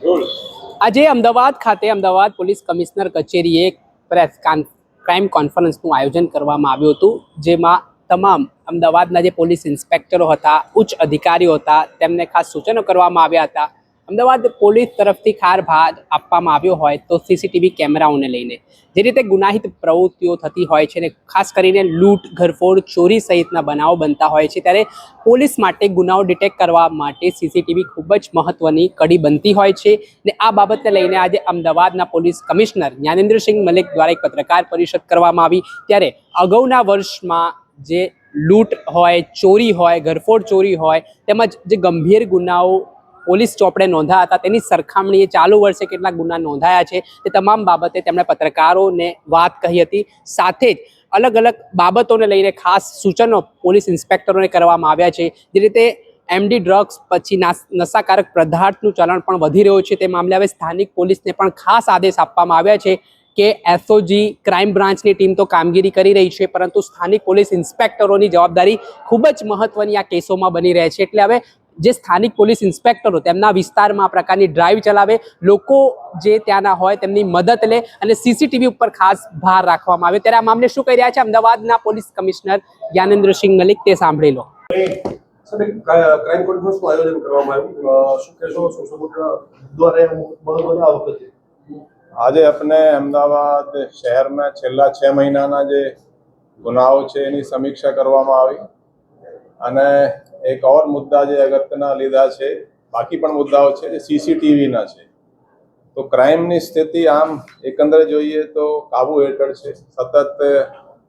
આજે અમદાવાદ ખાતે Ahmedabad police commissioner કચેરીએ પ્રેસ ક્રાઇમ કોન્ફરન્સનું આયોજન કરવામાં આવ્યું હતું, જેમાં તમામ અમદાવાદના જે પોલીસ ઇન્સ્પેક્ટરો હતા, ઉચ્ચ અધિકારીઓ હતા, તેમને ખાસ સૂચનો કરવામાં આવ્યા હતા. અમદાવાદ પોલીસ તરફથી ખાર ભાગ આપવામાં આવ્યો હોય તો સીસીટીવી કેમેરાઓને લઈને. જે રીતે ગુનાહિત પ્રવૃત્તિઓ થતી હોય છે ને ખાસ કરીને લૂંટ, ઘરફોડ, ચોરી સહિતના બનાવો બનતા હોય છે ત્યારે પોલીસ માટે ગુનાઓ ડિટેક્ટ કરવા માટે સીસીટીવી ખૂબ જ મહત્વની કડી બનતી હોય છે ને આ બાબતને લઈને આજે અમદાવાદના પોલીસ કમિશનર જ્ઞાનેન્દ્રસિંહ મલિક દ્વારા એક પત્રકાર પરિષદ કરવામાં આવી ત્યારે અગાઉના વર્ષમાં જે લૂંટ હોય, ચોરી હોય, ઘરફોડ ચોરી હોય તેમજ જે ગંભીર ગુનાઓ પોલીસ ચોપડે નોંધાયા હતા. તેની સરખામણીએ ચાલુ વર્ષે કેટલા ગુના નોંધાયા છે. તે તમામ બાબતે તેમણે પત્રકારોને વાત કહી હતી. સાથે જ અલગ અલગ બાબતોને લઈને ખાસ સૂચનો પોલીસ ઇન્સ્પેક્ટરોને કરવામાં આવ્યા છે. જે રીતે એમડી ડ્રગ્સ પછી નશાકારક પદાર્થનું ચલણ પણ વધી રહ્યું છે. તે મામલે હવે સ્થાનિક પોલીસને પણ ખાસ આદેશ આપવામાં આવ્યા છે કે એસઓજી ક્રાઇમ બ્રાન્ચની ટીમ તો કામગીરી કરી રહી છે, પરંતુ સ્થાનિક પોલીસ ઇન્સ્પેક્ટરોની જવાબદારી ખૂબ જ મહત્વની આ કેસોમાં બની રહે છે. એટલે હવે જે સ્થાનિક પોલીસ ઇન્સ્પેક્ટરો તેમના વિસ્તારમાં આ પ્રકારની ડ્રાઈવ ચલાવે લોકો જે ત્યાંના હોય તેમની મદદ લે અને સીસીટીવી ઉપર ખાસ ભાર રાખવામાં આવે. ત્યારે આ મામલે શું કહી રહ્યા છે? અમદાવાદના પોલીસ કમિશનર જ્ઞાનેન્દ્રસિંહ મલિક તે સાંભળી લો. ક્રાઇમ કોન્ફરન્સનું આયોજન કરવામાં આવ્યું? શું કહેશો? સોશિયલ દ્વારા મહત્વના વખતે? આજે આપણે અમદાવાદ શહેરમાં છેલ્લા છ મહિનાના જે ગુનાઓ છે એની સમીક્ષા કરવામાં આવી. અને એક ઓર મુદ્દા જે અગત્યના લીધા છે, બાકી પણ મુદ્દાઓ છે જે સીસીટીવીના છે. તો ક્રાઇમની સ્થિતિ આમ એકંદરે જોઈએ તો કાબુ હેઠળ છે. સતત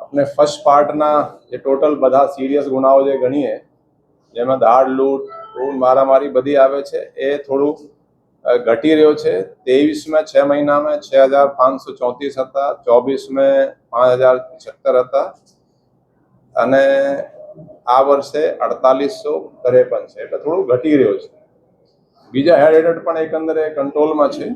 આપણે ફર્સ્ટ પાર્ટના જે ટોટલ બધા સિરિયસ ગુનાઓ જે ગણીએ, જેમાં દાળ લૂંટ ખૂન મારામારી બધી આવે છે, એ થોડું ઘટી રહ્યો છે. ત્રેવીસમાં છ મહિનામાં છ હજાર પાંચસો ચોત્રીસ હતા, ચોવીસમાં પાંચ હજાર છત્તર હતા. અને આ વર્ષે અડતાલીસો ત્રેપન છે. એટલે થોડું ઘટી રહ્યો છે. બીજા હેડ હેઠળ પણ એકંદરે કંટ્રોલમાં છે.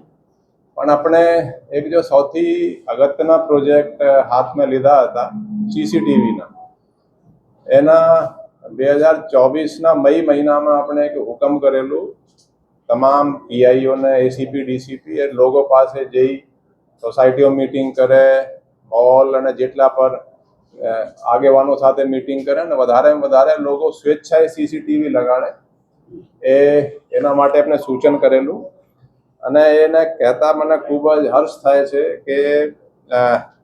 પણ આપણે એક જો સૌથી અગત્યના પ્રોજેક્ટ હાથમાં લીધા હતા સીસીટીવીના એના બે હજાર ચોવીસના મઈ મહિનામાં આપણે એક હુકમ કરેલું. તમામ પીઆઈઓને એસીપી ડીસીપી એ લોકો પાસે જઈ સોસાયટીઓ મીટિંગ કરે હોલ અને જેટલા પર આગેવાનો સાથે મીટિંગ કરે ને વધારે વધારે લોકો સ્વેચ્છાએ સીસીટીવી લગાડે. એ એના માટે આપણે સૂચન કરેલું. અને એને કહેતા મને ખૂબ જ હર્ષ થાય છે કે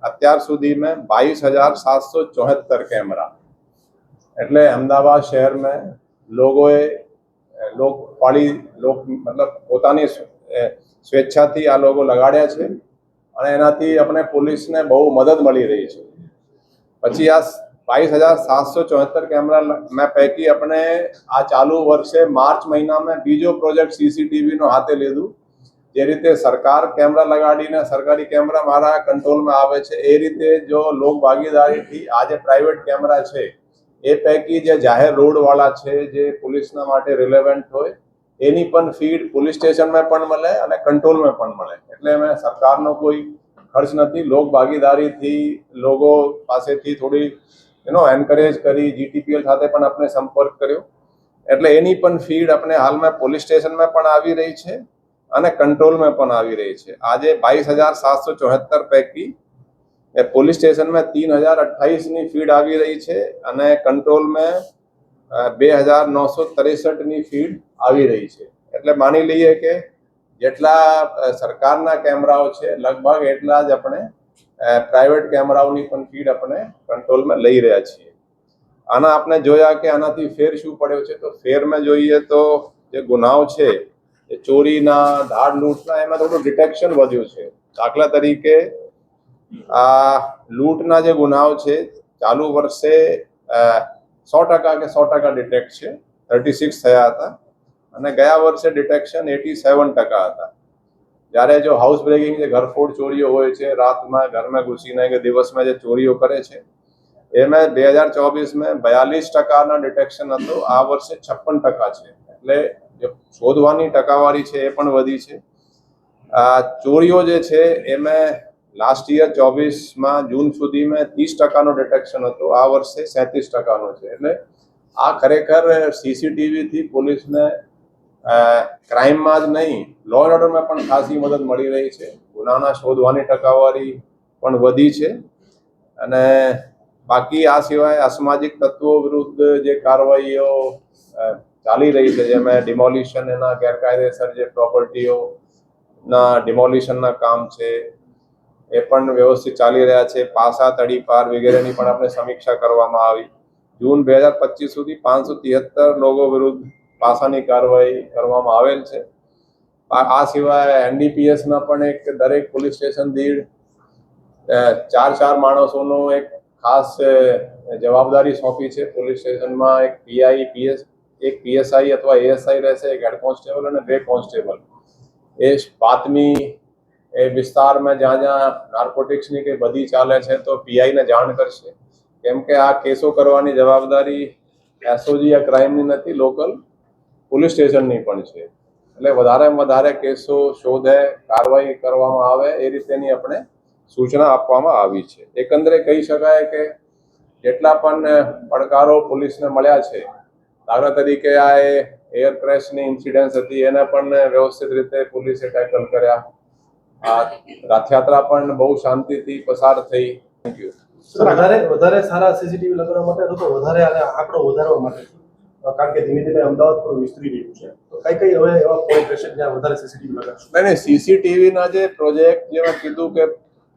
અત્યાર સુધી મેં બાવીસ હજાર સાતસો ચોહત્તર કેમેરા. એટલે અમદાવાદ શહેરમાં લોકોએ અ, લોક પાળી લોક મતલબ પોતાની સ્વેચ્છાથી આ લોકો લગાડ્યા છે. અને એનાથી આપણે પોલીસને બહુ મદદ મળી રહી છે. પછી આ બાવીસ હજાર સાતસો ચોહત્તર કેમેરા મેં પૈકી આપણે આ ચાલુ વર્ષે માર્ચ મહિનામાં બીજો પ્રોજેક્ટ સીસીટીવીનો હાથે લીધું, જે રીતે સરકાર કેમેરા લગાડીને સરકારી કેમેરા મારા કંટ્રોલમાં આવે છે, એ રીતે જો લોક ભાગીદારીથી આ જે પ્રાઇવેટ કેમેરા છે, એ પૈકી જે જાહેર રોડવાળા છે, જે પોલીસના માટે રિલેવન્ટ હોય, એની પણ ફીડ પોલીસ સ્ટેશનમાં પણ મળે અને કંટ્રોલમાં પણ મળે. એટલે મેં સરકારનો કોઈ ખર્ચ નથી લોક ભાગીદારીથી, લોકો પાસેથી થોડી એનો એન્કરેજ કરી જીટીપીએલ સાથે પણ આપણે સંપર્ક કર્યો. એટલે એની પણ ફીડ આપણે હાલમાં પોલીસ સ્ટેશનમાં પણ આવી રહી છે અને કંટ્રોલમાં પણ આવી રહી છે. આજે બાવીસ હજાર સાતસો ચોહત્તર પૈકી એ પોલીસ સ્ટેશનમાં તીન હજાર અઠ્ઠાવીસની ફીડ આવી રહી છે અને કંટ્રોલમાં બે હજાર નવસો ત્રેસઠની ફીડ આવી રહી છે. એટલે માની લઈએ કે જેટલા સરકારના કેમેરાઓ છે, લગભગ એટલા જ આપણે પ્રાઇવેટ કેમેરાઓની પણ ફીડ આપણે કંટ્રોલમાં લઈ રહ્યા છીએ. આના આપણે જોયા કે આનાથી ફેર શું પડ્યો છે? તો ફેરમાં જોઈએ તો જે ગુનાઓ છે, એ ચોરીના, ધાડ લૂંટના, એમાં થોડું ડિટેક્શન વધ્યું છે. દાખલા તરીકે, આ લૂંટના જે ગુનાઓ છે, ચાલુ વર્ષે સો ટકા કે સો ટકા ડિટેક્ટ છે. થર્ટી સિક્સ થયા હતા. અને ગયા વર્ષે ડિટેક્શન એટી સેવન ટકા હતા. જ્યારે જો હાઉસ બ્રેકિંગ જે ઘરફોડ ચોરીઓ હોય છે, રાતમાં ઘરમાં ઘૂસીને કે દિવસમાં જે ચોરીઓ કરે છે, એમાં બે હજાર ચોવીસમાં બયાલીસ ટકાના ડિટેક્શન હતું, આ વર્ષે છપ્પન ટકા છે. એટલે શોધવાની ટકાવારી છે એ પણ વધી છે. આ ચોરીઓ જે છે, એમાં લાસ્ટ યર ચોવીસમાં જૂન સુધીમાં ત્રીસ ટકાનો ડિટેક્શન હતું, આ વર્ષે સેંત્રીસ ટકાનો છે. એટલે આ ખરેખર સીસીટીવીથી પોલીસને ક્રાઇમમાં જ નહીં લો એન્ડ ઓર્ડરમાં પણ ખાસી મદદ મળી રહી છે. ગુનાના શોધવાની ટકાવારી પણ વધી છે. અને બાકી આ સિવાય અસામાજિક તત્વો વિરુદ્ધ જે કાર્યવાહીઓ ચાલી રહી છે, જેમાં ડિમોલિશન એના ગેરકાયદેસર જે પ્રોપર્ટીઓના ડિમોલિશનના કામ છે, એ પણ વ્યવસ્થિત ચાલી રહ્યા છે. પાસા તડીપાર વગેરેની પણ આપણે સમીક્ષા કરવામાં આવી. જૂન બે હજાર પચીસ સુધી પાંચસો તિહત્તર લોકો વિરુદ્ધ પાસાની કાર્યવાહી કરવામાં આવેલ છે. આ સિવાય એનડીપીએસના પણ એક દરેક પોલીસ સ્ટેશન દીઠ ચાર ચાર માણસોનો એક ખાસ જવાબદારી સોંપી છે. પોલીસ સ્ટેશનમાં એક પીઆઈ, પીએસ, એક પીએસઆઈ અથવા એએસઆઈ રહેશે, એક હેડ કોન્સ્ટેબલ અને બે કોન્સ્ટેબલ. એ બાતમી, એ વિસ્તારમાં જ્યાં જ્યાં નાર્કોટિક્સની કે બધી ચાલે છે તો પીઆઈને જાણ કરશે. કેમ કે આ કેસો કરવાની જવાબદારી એસઓજી આ ક્રાઇમની નથી, લોકલ પોલીસ સ્ટેશનની પણ છે. એટલે વધારેમાં વધારે કેસો શોધે, કાર્યવાહી કરવામાં આવે, એ રીતેની આપણે સૂચના આપવામાં આવી છે. એકંદરે કહી શકાય કે જેટલા પણ પડકારો પોલીસને મળ્યા છે, દાખલા તરીકે આ એ એર ક્રેશની ઇન્સિડન્સ હતી, એને પણ વ્યવસ્થિત રીતે પોલીસે ટેકલ કર્યા. આ રથયાત્રા પણ બહુ શાંતિથી પસાર થઈ. થેન્ક યુ વધારે વધારે સારા સીસીટીવી લગાવવા માટે તો વધારે આંકડો વધારવા માટે? કારણ કે ધીમે ધીમે અમદાવાદ રહ્યું છે. તો કઈ કઈ હવે એવા પોઈન્ટ રહેશે વધારે સીસીટીવી લગાડશું? નહીં નહીં જે પ્રોજેક્ટ જે મેં કીધું કે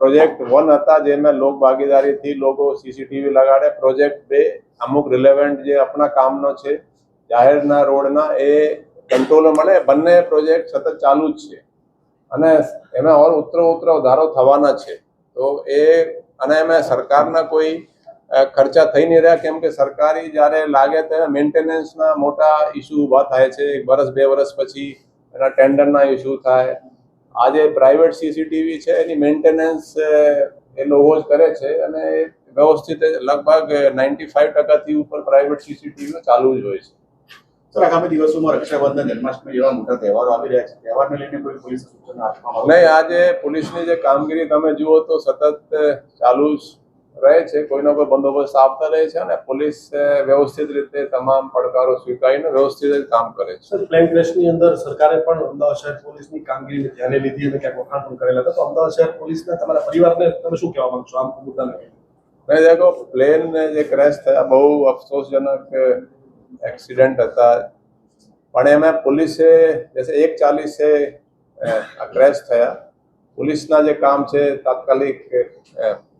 પ્રોજેક્ટ વન હતા જેમાં લોક ભાગીદારીથી લોકો સીસીટીવી લગાડે પ્રોજેક્ટ બે અમુક રિલેવન્ટ જે આપણા કામનો છે, જાહેરના રોડના, એ કંટ્રોલ મળે. બંને પ્રોજેક્ટ સતત ચાલુ જ છે. અને એમાં ઓર ઉતરો ઉતરો વધારો થવાના છે. તો એ, અને એમાં સરકારના કોઈ ખર્ચા થઈ નહીં રહ્યા. કેમ કે સરકારી જ્યારે લાગે ત્યારે મેન્ટેનન્સના મોટા ઇસ્યુ ઊભા થાય છે. એક વર્ષ બે વર્ષ પછી એના ટેન્ડરના ઇસ્યુ થાય. આજે પ્રાઇવેટ સીસીટીવી છે એની મેન્ટેનન્સ એ લોકો જ કરે છે અને વ્યવસ્થિત લગભગ નાઇન્ટી ફાઈવ ટકાથી ઉપર પ્રાઇવેટ સીસીટીવી ચાલુ જ હોય છે. સર આગામી દિવસોમાં રક્ષાબંધન જન્માષ્ટમી જેવા મોટા તહેવારો આવી રહ્યા છે. તહેવારને લઈને કોઈ પોલીસ સૂચના આપવામાં નહીં આજે પોલીસની જે કામગીરી તમે જુઓ તો સતત ચાલુ જ રહે છે કોઈનો કોઈ બંદોબસ્ત આપતા રહે છે અને પોલીસ વ્યવસ્થિત રીતે તમામ પડકારો સ્વીકારીને વ્યવસ્થિત રીતે કામ કરે છે. પ્લેન ક્રેશની અંદર સરકારે પણ અમદાવાદ શહેર પોલીસની કામગીરીને ધ્યાને લીધી અને ક્યાંક વખાણ પણ કરેલા હતા. તો અમદાવાદ શહેર પોલીસના તમારા પરિવારને તમે શું કહેવા માંગશો? આમ મુદ્દાને મેં દેખો પ્લેન જે ક્રેશ થયા બહુ અફસોસજનક એક્સિડન્ટ હતા. પણ એમાં પોલીસે જैसे એક ચાલીસે ક્રેશ થયા. પોલીસના જે કામ છે તાત્કાલિક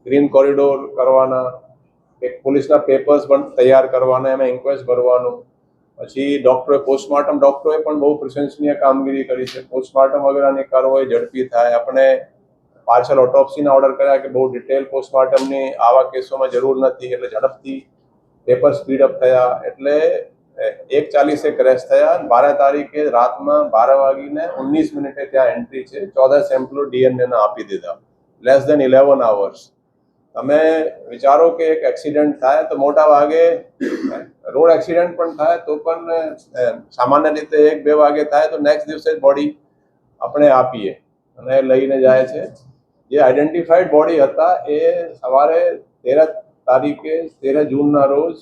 ગ્રીન કોરિડોર કરવાના, એક પોલીસના પેપર્સ પણ તૈયાર કરવાના, એમાં ઇન્ક્વેસ્ટ ભરવાનું. પછી ડૉક્ટરે પોસ્ટમોર્ટમ ડૉક્ટરોએ પણ બહુ પ્રશંસનીય કામગીરી કરી છે. પોસ્ટમોર્ટમ વગેરેની કાર્યવાહી ઝડપી થાય. આપણે પાર્શલ ઓટોપ્સીના ઓર્ડર કર્યા કે બહુ ડિટેલ પોસ્ટમોર્ટમની આવા કેસોમાં જરૂર નથી, એટલે ઝડપથી પેપર સ્પીડ અપ થયા. એટલે એક ચાલીસે ક્રેશ થયા અને બાર તારીખે રાતમાં બાર વાગીને ઓગણીસ મિનિટે ત્યાં એન્ટ્રી છે. ચૌદ સેમ્પલો ડીએનએ ના આપી દીધા. લેસ દેન ઇલેવન અવર્સ તમે વિચારો કે એક એક્સિડન્ટ થાય તો મોટા ભાગે રોડ એક્સિડન્ટ પણ થાય તો પણ સામાન્ય રીતે એક બે વાગે થાય તો નેક્સ્ટ દિવસે બોડી આપણે આપીએ અને લઈને જાય છે. જે આઈડેન્ટિફાઈડ બોડી હતા એ સવારે તેર તારીખે, તેર જૂનના રોજ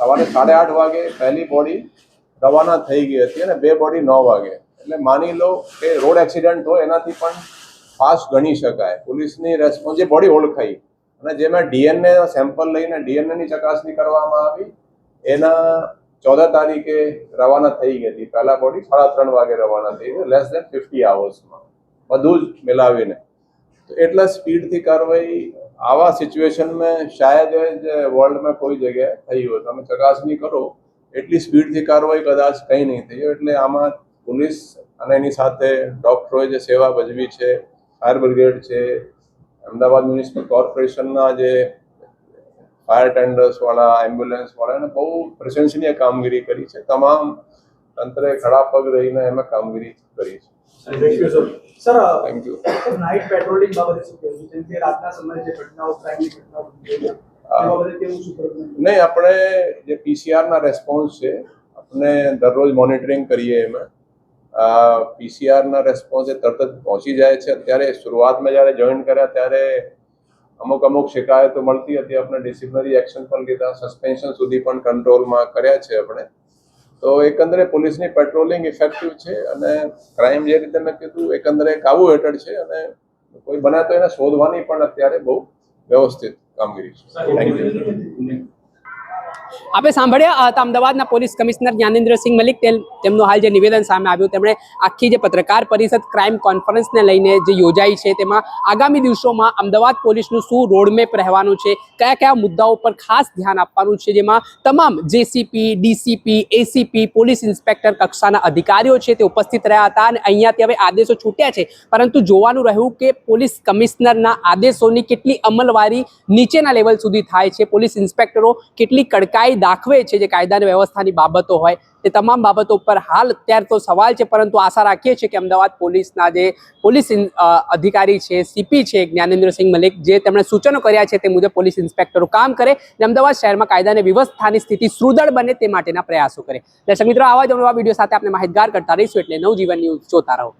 સવારે સાડા આઠ વાગે પહેલી બોડી રવાના થઈ ગઈ હતી અને બે બોડી નવ વાગે. એટલે માની લો કે રોડ એક્સિડન્ટ હોય એનાથી પણ ફાસ્ટ ગણી શકાય. પોલીસની રેસ્પોન્સ જે બોડી ઓળખાઈ. અને જેમાં ડીએનએ સેમ્પલ લઈને ડીએનએની ચકાસણી કરવામાં આવી, એના ચૌદ તારીખે રવાના થઈ ગઈ હતી. પહેલા બોડી સાડા ત્રણ વાગે રવાના થઈ ગઈ લેસ દેન ફિફ્ટી આવર્સમાં બધું જ મિલાવીને. તો એટલા સ્પીડથી કાર્યવાહી આવા સિચ્યુએશનમાં શાયદ જ વર્લ્ડમાં કોઈ જગ્યાએ થઈ હોય. તમે ચકાસણી કરો, એટલી સ્પીડથી કાર્યવાહી કદાચ કંઈ નહીં થઈ એટલે આમાં પોલીસ અને એની સાથે ડૉક્ટરોએ જે સેવા ભજવી છે ફાયર બ્રિગેડ છે અમદાવાદ મ્યુનિસિપલ કોર્પોરેશનના જે ફાયર ટેન્ડર્સવાળા એમ્બ્યુલન્સવાળા એને બહુ પ્રશંસનીય કામગીરી કરી છે. તમામ તંત્રે ખડા પગ રહીને એમાં કામગીરી કરી છે. Thank you, sir. Sir thank you night patrolling બાબતે શું કહેવું? જેમ કે રાતના સમયે જે ઘટનાઓ ક્રાઇમની ઘટનાઓ બની રહી છે, એ બાબતે કેવું સુપરવિઝન નહીં આપણે જે પીસીઆરના રેસ્પોન્સ છે આપણે દરરોજ મોનિટરિંગ કરીએ એમાં. પીસીઆરના રેસ્પોન્સ એ તરત જ પહોંચી જાય છે. અત્યારે શરૂઆતમાં જ્યારે જોઈન કર્યા ત્યારે અમુક અમુક શિકાયતો મળતી હતી. આપણે ડિસિપ્લિનરી એક્શન પણ લીધા સસ્પેન્શન સુધી પણ કંટ્રોલમાં કર્યા છે આપણે. તો એકંદરે પોલીસની પેટ્રોલિંગ ઇફેક્ટિવ છે અને ક્રાઇમ જે રીતે મેં કીધું, એકંદરે કાબુ હેઠળ છે અને કોઈ બનાતો એને શોધવાની પણ અત્યારે બહુ વ્યવસ્થિત કામગીરી છે. થેન્ક યુ આપણે સાંભળ્યા હતા અમદાવાદના પોલીસ કમિશનર જ્ઞાનેન્દ્રસિંહ મલિક તેમનું હાલ જે નિવેદન સામે આવ્યું, તેમણે આખી જે પત્રકાર પરિષદ ક્રાઇમ કોન્ફરન્સને લઈને જે યોજાઈ છે, તેમાં આગામી દિવસોમાં અમદાવાદ પોલીસનું શું રોડમેપ રહેવાનું છે, કયા કયા મુદ્દાઓ પર ખાસ ધ્યાન આપવાનું છે, જેમાં તમામ JCP, DCP, ACP, police inspector કક્ષાના અધિકારીઓ છે તે ઉપસ્થિત રહ્યા હતા અને અહીંયાથી હવે આદેશો છૂટ્યા છે. પરંતુ જોવાનું રહ્યું કે પોલીસ કમિશનરના આદેશોની કેટલી અમલવારી નીચેના લેવલ સુધી થાય છે, પોલીસ ઇન્સ્પેક્ટરો કેટલી કડકાઈ દાખવે છે, જે કાયદા અને વ્યવસ્થાની બાબતો હોય તે તમામ બાબતો પર હાલ અત્યારે તો સવાલ છે, પરંતુ આશા રાખીએ છીએ કે અમદાવાદ પોલીસના જે પોલીસ અધિકારી છે, સીપી છે, જ્ઞાનેન્દ્રસિંહ મલિક, જે તેમણે સૂચનો કર્યા છે તે મુજબ પોલીસ ઇન્સ્પેક્ટરો કામ કરે અને અમદાવાદ શહેરમાં કાયદા અને વ્યવસ્થાની સ્થિતિ સુદૃઢ બને તે માટેના પ્રયાસો કરે. દર્શક મિત્રો, આવા જ નવા વીડિયો સાથે આપણે માહિતગાર કરતા રહીશું, એટલે નવજીવન ન્યૂઝ જોતા રહો.